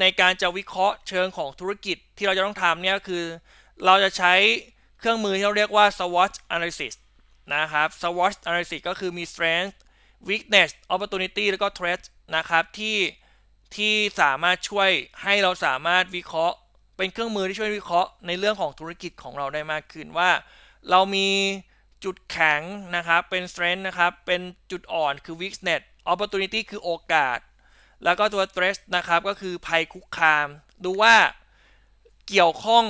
ในการจะวิเคราะห์เชิงของธุรกิจที่เราจะต้องทำเนี่ยคือ เราจะใช้เครื่องมือที่เราเรียกว่า SWOT analysis นะครับ SWOT analysis ก็คือมี strength weakness opportunity แล้วก็ threat นะครับที่ที่สามารถช่วยให้เราสามารถวิเคราะห์ เป็นเครื่องมือที่ช่วยวิเคราะห์ในเรื่องของธุรกิจของเราได้มากขึ้นว่า เรามีจุดแข็งนะครับเป็น strength นะครับเป็นจุดอ่อนคือ weakness opportunity คือโอกาส แล้วก็ตัว threat นะครับก็คือภัยคุกคาม ดูว่าเกี่ยวข้อง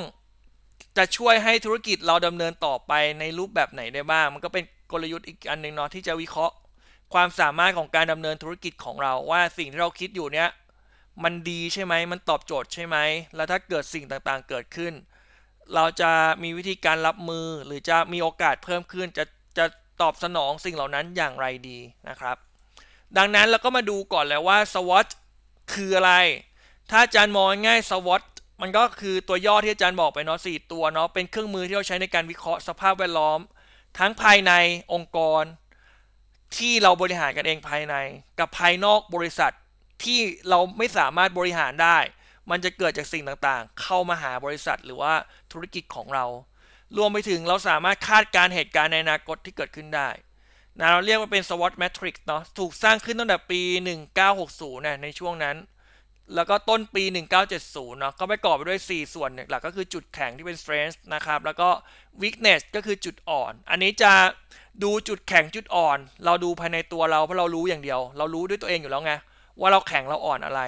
จะช่วยให้ธุรกิจเราดำเนินต่อไปในรูปแบบไหนได้บ้าง มันก็เป็นกลยุทธ์อีกอันหนึ่งเนาะที่จะวิเคราะห์ ความสามารถของการดำเนินธุรกิจของเราว่าสิ่งที่เราคิดอยู่เนี้ยมันดีใช่ไหมมันตอบโจทย์ใช่ไหม แล้วถ้าเกิดสิ่งต่างๆเกิดขึ้น เราจะมีวิธีการรับมือหรือจะมีโอกาสเพิ่มขึ้น จะจะตอบสนองสิ่งเหล่านั้นอย่างไรดีนะครับ ดังนั้นเราก็มาดูก่อนแล้วว่า SWOT คืออะไร ถ้าอาจารย์มองง่าย SWOT มันก็คือตัวย่อที่อาจารย์บอกไปเนาะสี่ตัวเนาะเป็นเครื่องมือที่เราใช้ในการวิเคราะห์สภาพแวดล้อม ทั้งภายในองค์กร ที่เราบริหารกันเองภายใน กับภายนอกบริษัทที่เราไม่สามารถบริหารได้ มันจะเกิดจากสิ่งต่างๆ เข้ามาหาบริษัทหรือว่าธุรกิจของเรา รวมไปถึงเราสามารถคาดการเหตุการณ์ในอนาคตที่เกิดขึ้นได้ นะเราเรียกว่าเป็น SWOT Matrix เนาะถูกสร้างขึ้นตั้งแต่ปี 1960นะในช่วงนั้น แล้วก็ต้นปี 1970เนาะก็ประกอบไปด้วย 4 ส่วนหลักก็คือจุดแข็งที่เป็น strength นะครับ แล้วก็ weakness ก็คือจุดอ่อน อันนี้จะดูจุดแข็งจุดอ่อน เราดูภายในตัวเราเพราะเรารู้อย่างเดียว เรารู้ด้วยตัวเองอยู่แล้วไงว่าเราแข็งเราอ่อนอะไร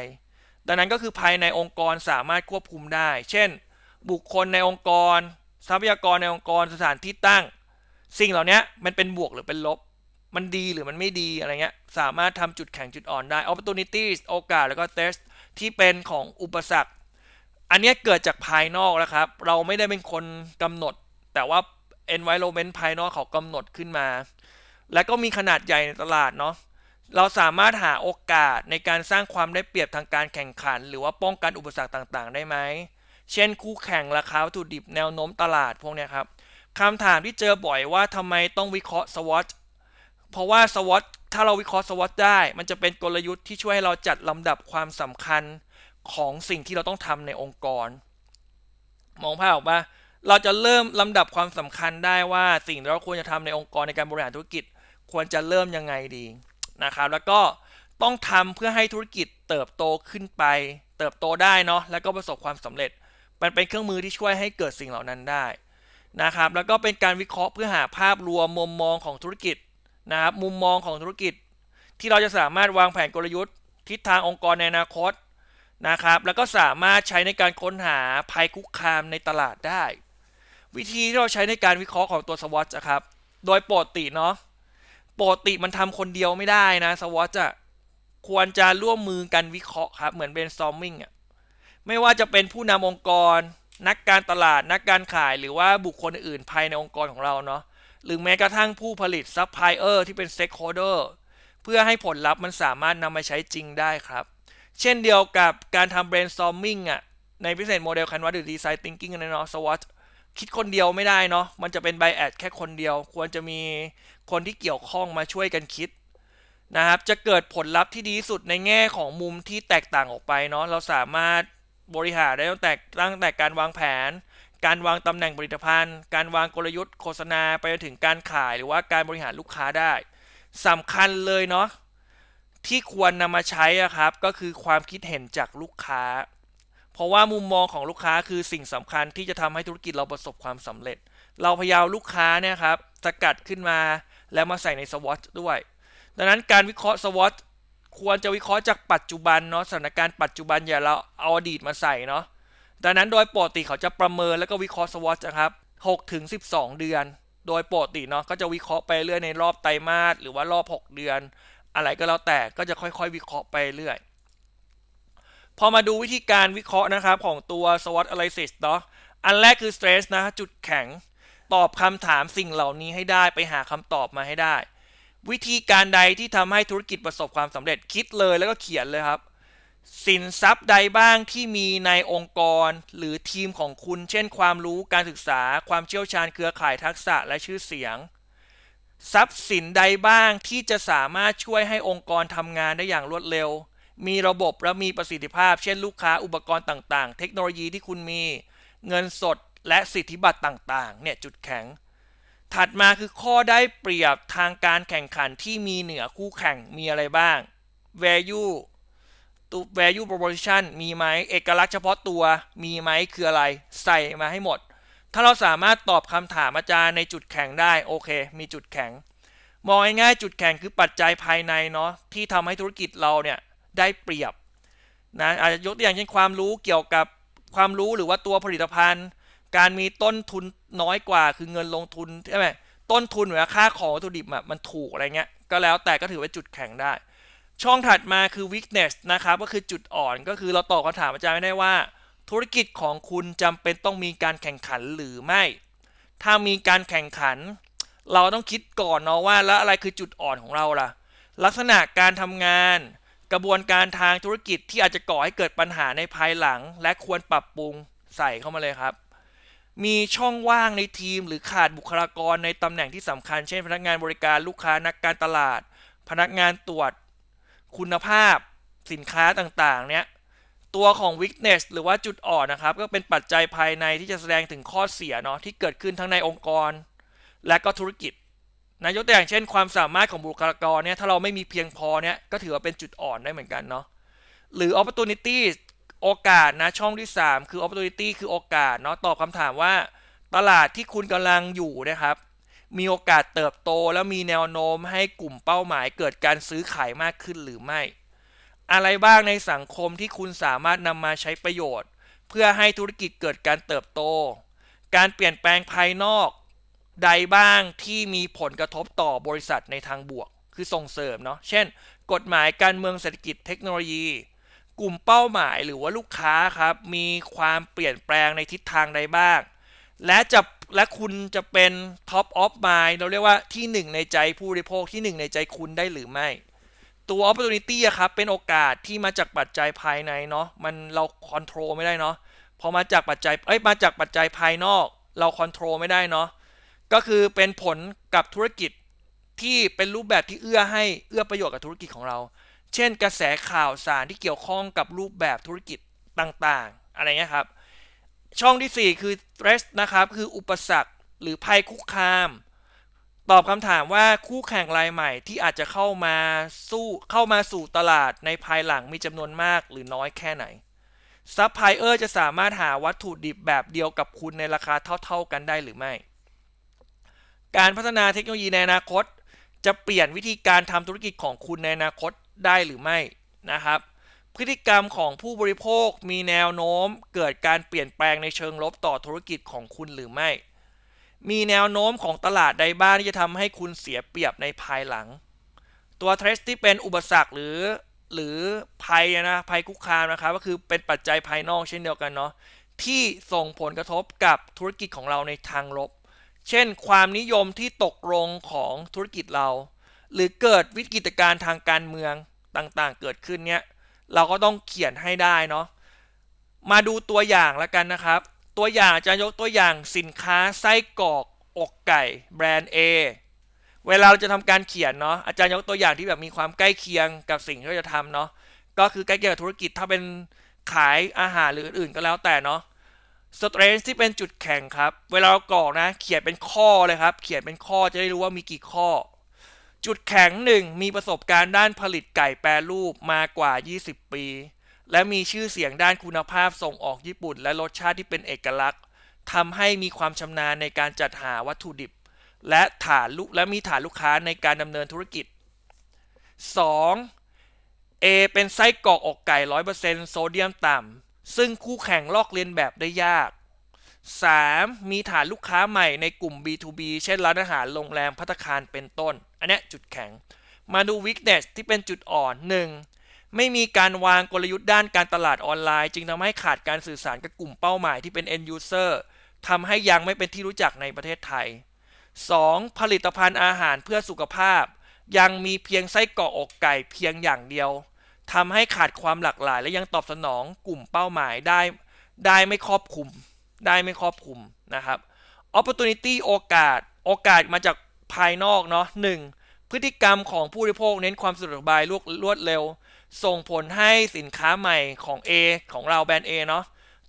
ดังนั้นก็คือภายในองค์กรสามารถควบคุมได้ เช่น บุคคลในองค์กร ทรัพยากรในองค์กรสถานที่ตั้ง สิ่งเหล่านี้มันเป็นบวกหรือเป็นลบ มันดีหรือมันไม่ดีอะไรเงี้ยสามารถทำจุดแข็งจุดอ่อนได้ opportunities โอกาสแล้วก็ threats ที่เป็นของอุปสรรค อันนี้เกิดจากภายนอกแล้วครับ เราไม่ได้เป็นคนกำหนด แต่ว่า environment ภายนอกเขากำหนดขึ้นมา และก็มีขนาดใหญ่ในตลาดเนาะเราสามารถหาโอกาสในการสร้างความได้เปรียบทางการแข่งขัน หรือว่าป้องกันอุปสรรคต่างๆ ได้ไหม เช่นคู่แข่งราคาวัตถุดิบแนวโน้มตลาดพวกนี้ครับคำถามที่เจอบ่อยว่าทำไมต้องวิเคราะห์ SWOT เพราะว่า SWOT ถ้าเราวิเคราะห์ SWOT ได้ มันจะเป็นกลยุทธ์ที่ช่วยให้เราจัดลำดับความสำคัญของสิ่งที่เราต้องทำในองค์กร มองภาพออกปะเราจะเริ่มลำดับความสำคัญได้ว่าสิ่งที่เราควรจะทำในองค์กรในการบริหารธุรกิจ ควรจะเริ่มยังไงดีนะครับ แล้วก็ต้องทำเพื่อให้ธุรกิจเติบโตขึ้นไป เติบโตได้เนาะแล้วก็ประสบความสำเร็จ มันเป็นเครื่องมือที่ช่วยให้เกิดสิ่งเหล่านั้นได้นะครับ แล้วก็เป็นการวิเคราะห์เพื่อหาภาพรวมมุมมองของธุรกิจ นะครับมุมมองของธุรกิจ ที่เราจะสามารถวางแผนกลยุทธ์ ทิศทางองค์กรในอนาคตนะครับ แล้วก็สามารถใช้ในการค้นหาภัยคุกคามในตลาดได้ วิธีที่เราใช้ในการวิเคราะห์ของตัว SWOT นะครับ โดยปกติเนาะปกติมันทำคนเดียวไม่ได้นะ SWOT จะควรจะร่วมมือกันวิเคราะห์ครับ เหมือน brainstorming อะไม่ว่าจะเป็นผู้นำองค์กร นักการตลาดนักการขายหรือว่าบุคคลอื่นภายในองค์กรของเราเนาะ หรือแม้กระทั่งผู้ผลิตซัพพลายเออร์ที่เป็น stakeholder เพื่อให้ผลลัพธ์มันสามารถนำมาใช้จริงได้ครับ เช่นเดียวกับการทำ brainstorming อะในพิเศษโมเดล Canvas หรือ Design Thinking นะเนาะ SWOT คิดคนเดียวไม่ได้เนาะมันจะเป็น bias แค่คนเดียว ควรจะมีคนที่เกี่ยวข้องมาช่วยกันคิดนะครับจะเกิดผลลัพธ์ที่ดีสุดในแง่ของมุมที่แตกต่างออกไปเนาะเราสามารถบริหารได้ตั้งแต่ตั้งแต่การวางแผน การวางตำแหน่งผลิตภัณฑ์ การวางกลยุทธ์โฆษณาไปจนถึงการขายหรือว่าการบริหารลูกค้าได้สำคัญเลยเนาะที่ควรนำมาใช้อะครับ ก็คือความคิดเห็นจากลูกค้า เพราะว่ามุมมองของลูกค้าคือสิ่งสำคัญที่จะทำให้ธุรกิจเราประสบความสำเร็จ เราพยายามลูกค้าเนี่ยครับสกัดขึ้นมาแล้วมาใส่ใน SWOT ด้วย ดังนั้นการวิเคราะห์ SWOT ควรจะวิเคราะห์จากปัจจุบันเนาะสถานการณ์ปัจจุบันอย่าเราเอาอดีตมาใส่เนาะ ดังนั้นโดยปกติเขาจะประเมินแล้วก็วิเคราะห์ SWOT นะครับ6ถึง12 เดือน โดยปกติเนาะก็จะวิเคราะห์ไปเรื่อยในรอบไตรมาสหรือว่ารอบ 6 เดือน อะไรก็แล้วแต่ก็จะค่อยๆ วิเคราะห์ไปเรื่อย พอมาดูวิธีการวิเคราะห์นะครับของตัว SWOT analysis เนาะอันแรกคือ stress นะจุดแข็งตอบคำถามสิ่งเหล่านี้ให้ได้ไปหาคำตอบมาให้ได้ วิธีการใดที่ทำให้ธุรกิจประสบความสำเร็จคิดเลยแล้วก็เขียนเลยครับ สินทรัพย์ใดบ้างที่มีในองค์กร หรือทีมของคุณ เช่น ความรู้การศึกษา ความเชี่ยวชาญเครือข่ายทักษะและชื่อเสียง ทรัพย์สินใดบ้างที่จะสามารถช่วยให้องค์กรทำงานได้อย่างรวดเร็ว มีระบบและมีประสิทธิภาพ เช่น ลูกค้าอุปกรณ์ต่างๆ เทคโนโลยีที่คุณมี เงินสดและสิทธิบัตรต่างๆ เนี่ยจุดแข็ง ถัดมาคือข้อได้เปรียบทางการแข่งขันที่มีเหนือคู่แข่งมีอะไรบ้าง value ตัว value proposition มีไหมเอกลักษณ์เฉพาะตัวมีไหมคืออะไร ใส่มาให้หมด ถ้าเราสามารถตอบคำถามอาจารย์ในจุดแข็งได้โอเค มีจุดแข็ง มองง่ายๆจุดแข็งคือปัจจัยภายในเนาะที่ทำให้ธุรกิจเราเนี่ยได้เปรียบนะอาจจะยกตัวอย่างเช่นความรู้เกี่ยวกับความรู้หรือว่าตัวผลิตภัณฑ์ การมีต้นทุนน้อยกว่าคือเงินลงทุนใช่ไหมต้นทุนหรือค่าของวัตถุดิบมันถูกอะไรเงี้ยก็แล้วแต่ก็ถือว่าจุดแข็งได้ ช่องถัดมาคือ weakness นะครับก็คือจุดอ่อนก็คือเราตอบคำถามอาจารย์ไม่ได้ว่า ธุรกิจของคุณจำเป็นต้องมีการแข่งขันหรือไม่ ถ้ามีการแข่งขัน เราต้องคิดก่อนเนาะว่าแล้วอะไรคือจุดอ่อนของเราล่ะ ลักษณะการทำงาน กระบวนการทางธุรกิจที่อาจจะก่อให้เกิดปัญหาในภายหลัง และควรปรับปรุงใส่เข้ามาเลยครับ มีช่องว่างในทีม หรือขาดบุคลากรในตำแหน่งที่สำคัญ เช่น พนักงานบริการลูกค้านักการตลาด พนักงานตรวจ คุณภาพสินค้าต่างๆ เนี้ยตัวของ weakness หรือว่าจุดอ่อนนะครับ ก็เป็นปัจจัยภายในที่จะแสดงถึงข้อเสียเนาะที่เกิดขึ้นทั้งในองค์กร และก็ธุรกิจนะยกตัวอย่างเช่น ความสามารถของบุคลากรเนี่ยถ้าเราไม่มีเพียงพอเนี่ยก็ถือว่าเป็นจุดอ่อนได้เหมือนกันเนาะหรือ opportunity โอกาสนะช่องที่ 3 คือ opportunity คือโอกาสเนาะตอบคำถามว่าตลาดที่คุณกำลังอยู่นะครับ มีโอกาสเติบโต และมีแนวโน้มให้กลุ่มเป้าหมายเกิดการซื้อขายมากขึ้นหรือไม่ อะไรบ้างในสังคมที่คุณสามารถนำมาใช้ประโยชน์ เพื่อให้ธุรกิจเกิดการเติบโต การเปลี่ยนแปลงภายนอก ใดบ้างที่มีผลกระทบต่อบริษัทในทางบวก คือส่งเสริมเนาะเช่น กฎหมายการเมืองเศรษฐกิจเทคโนโลยี กลุ่มเป้าหมายหรือว่าลูกค้าครับมีความเปลี่ยนแปลงในทิศทางใดบ้าง และจะ และคุณจะเป็น top of mind เราเรียกว่าที่หนึ่งในใจผู้บริโภคที่หนึ่งในใจคุณได้หรือไม่ ตัว opportunity อะครับ เป็นโอกาสที่มาจากปัจจัยภายในเนาะมันเราคอนโทรลไม่ได้เนาะพอมาจากปัจจัยเอ้ยมาจากปัจจัยภายนอก เราคอนโทรลไม่ได้เนาะก็คือเป็นผลกับธุรกิจที่เป็นรูปแบบที่เอื้อให้เอื้อประโยชน์กับธุรกิจของเรา เช่น กระแสข่าวสารที่เกี่ยวข้องกับรูปแบบธุรกิจต่างๆ อะไรเงี้ยครับ ช่องที่ 4 คือ stress นะครับ คืออุปสรรคหรือภัยคุกคาม ตอบคำถามว่าคู่แข่งรายใหม่ที่อาจจะเข้ามาสู้เข้ามาสู่ตลาดในภายหลังมีจำนวนมากหรือน้อยแค่ไหนซัพพลายเออร์จะสามารถหาวัตถุดิบแบบเดียวกับคุณในราคาเท่า ๆกันได้หรือไม่ การพัฒนาเทคโนโลยีในอนาคต จะเปลี่ยนวิธีการทำธุรกิจของคุณในอนาคตได้หรือไม่นะครับ พฤติกรรมของผู้บริโภคมีแนวโน้มเกิดการเปลี่ยนแปลงในเชิงลบต่อธุรกิจของคุณหรือไม่ มีแนวโน้มของตลาดใดบ้างที่จะทำให้คุณเสียเปรียบในภายหลัง ตัวเทรสที่เป็นอุปสรรคหรือหรือภัยนะภัยคุกคามนะครับก็คือเป็นปัจจัยภายนอกเช่นเดียวกันเนาะที่ส่งผลกระทบกับธุรกิจของเราในทางลบ เช่น ความนิยมที่ตกลงของธุรกิจเรา หรือเกิดวิกฤตการณ์ทางการเมืองต่างๆ เกิดขึ้นเนี่ย เราก็ต้องเขียนให้ได้เนาะมาดูตัวอย่างแล้วกันนะครับ ตัวอย่างจะยกตัวอย่างสินค้าไส้กรอกอกไก่แบรนด์ A เวลาเราจะทำการเขียนเนาะอาจารย์ยกตัวอย่างที่แบบมีความใกล้เคียงกับสิ่งที่เราจะทำเนาะก็คือใกล้เคียงกับธุรกิจถ้าเป็นขายอาหารหรืออื่นๆก็แล้วแต่เนาะสเตรนที่เป็นจุดแข็งครับ เวลาเรากรอกนะ เขียนเป็นข้อเลยครับ เขียนเป็นข้อจะได้รู้ว่ามีกี่ข้อ จุดแข็งหนึ่งมีประสบการณ์ด้านผลิตไก่แปรรูปมากว่า 20 ปี และมีชื่อเสียงด้านคุณภาพส่งออกญี่ปุ่น และรสชาติที่เป็นเอกลักษณ์ทำให้มีความชำนาญในการจัดหาวัตถุดิบ และฐานลูกและมีฐานลูกค้าในการดำเนินธุรกิจ 2. A เป็นไส้กรอกอกไก่ 100%โซเดียมต่ำซึ่งคู่แข่งลอกเลียนแบบได้ยาก 3. มีฐานลูกค้าใหม่ในกลุ่ม B2B เช่นร้านอาหารโรงแรมพัตคารเป็นต้น อันนี้จุดแข็ง มาดู weakness ที่เป็นจุดอ่อน 1. ไม่มีการวางกลยุทธ์ด้านการตลาดออนไลน์ จึงทำให้ขาดการสื่อสารกับกลุ่มเป้าหมายที่เป็น end user ทำให้ยังไม่เป็นที่รู้จักในประเทศไทย 2. ผลิตภัณฑ์อาหารเพื่อสุขภาพ ยังมีเพียงไส้กรอกอกไก่เพียงอย่างเดียวทำให้ขาดความหลากหลาย และยังตอบสนองกลุ่มเป้าหมายได้ได้ไม่ครอบคลุม ได้ไม่ครอบคลุมนะครับ opportunity โอกาส โอกาสมาจาก ภายนอกเนาะหนึ่งพฤติกรรมของผู้บริโภคเน้นความสะดวกสบายรวดรวดเร็ว ส่งผลให้สินค้าใหม่ของ A ของเราแบรนด์ A เนาะ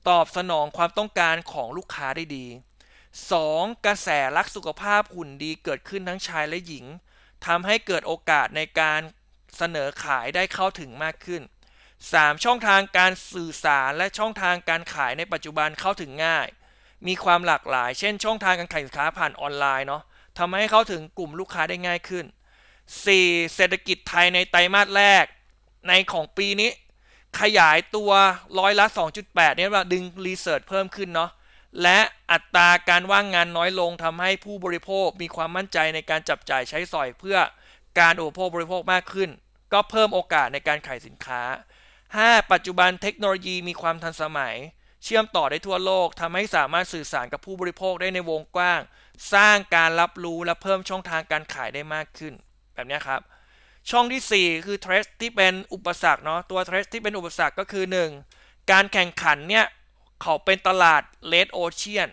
ตอบสนองความต้องการของลูกค้าได้ดี 2. กระแสรักสุขภาพหุ่นดีเกิดขึ้นทั้งชายและหญิงทำให้เกิดโอกาสในการเสนอขายได้เข้าถึงมากขึ้น 3. ช่องทางการสื่อสารและช่องทางการขายในปัจจุบันเข้าถึงง่าย มีความหลากหลาย เช่น ช่องทางการขายสินค้าผ่านออนไลน์เนาะ ทำให้เข้าถึงกลุ่มลูกค้าได้ง่ายขึ้น 4. เศรษฐกิจไทยในไตรมาสแรก ในของปีนี้ ขยายตัวร้อยละ 2.8 เนี่ยว่าดึงรีเสิร์ชเพิ่มขึ้นเนาะและอัตราการว่างงานน้อยลงทำให้ผู้บริโภคมีความมั่นใจในการจับจ่ายใช้สอยเพื่อการอุปโภคบริโภคมากขึ้น ก็เพิ่มโอกาสในการขายสินค้า 5. ปัจจุบันเทคโนโลยีมีความทันสมัย เชื่อมต่อได้ทั่วโลกทำให้สามารถสื่อสารกับผู้บริโภคได้ในวงกว้าง สร้างการรับรู้และเพิ่มช่องทางการขายได้มากขึ้น แบบนี้ครับ ช่องที่ 4 คือเทรสที่เป็นอุปสรรคเนาะตัวเทรสที่เป็นอุปสรรคก็คือ 1. การแข่งขันเนี่ยเขาเป็นตลาดเลดโอเชียน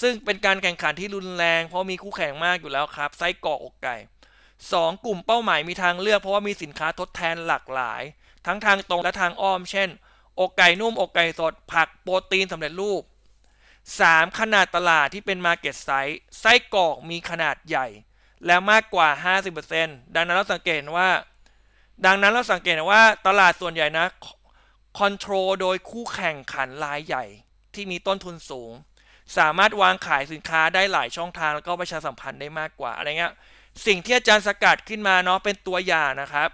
ซึ่งเป็นการแข่งขันที่รุนแรง เพราะมีคู่แข่งมากอยู่แล้วครับ ไส้กรอกอกไก่ 2. กลุ่มเป้าหมายมีทางเลือกเพราะว่ามีสินค้าทดแทนหลากหลาย ทั้งทางตรงและทางอ้อม เช่น อกไก่นุ่มอกไก่สด ผักโปรตีนสำเร็จรูป 3. ขนาดตลาดที่เป็น Market Size ไส้กรอกมีขนาดใหญ่ และมากกว่า 50%ดังนั้นเราสังเกตว่า ดังนั้นเราสังเกตว่าตลาดส่วนใหญ่นะคอนโทรลโดยคู่แข่งขันรายใหญ่ที่มีต้นทุนสูง สามารถวางขายสินค้าได้หลายช่องทางแล้วก็ประชาสัมพันธ์ได้มากกว่าอะไรเงี้ยสิ่งที่อาจารย์สกัดขึ้นมาเนาะเป็นตัวอย่างนะครับ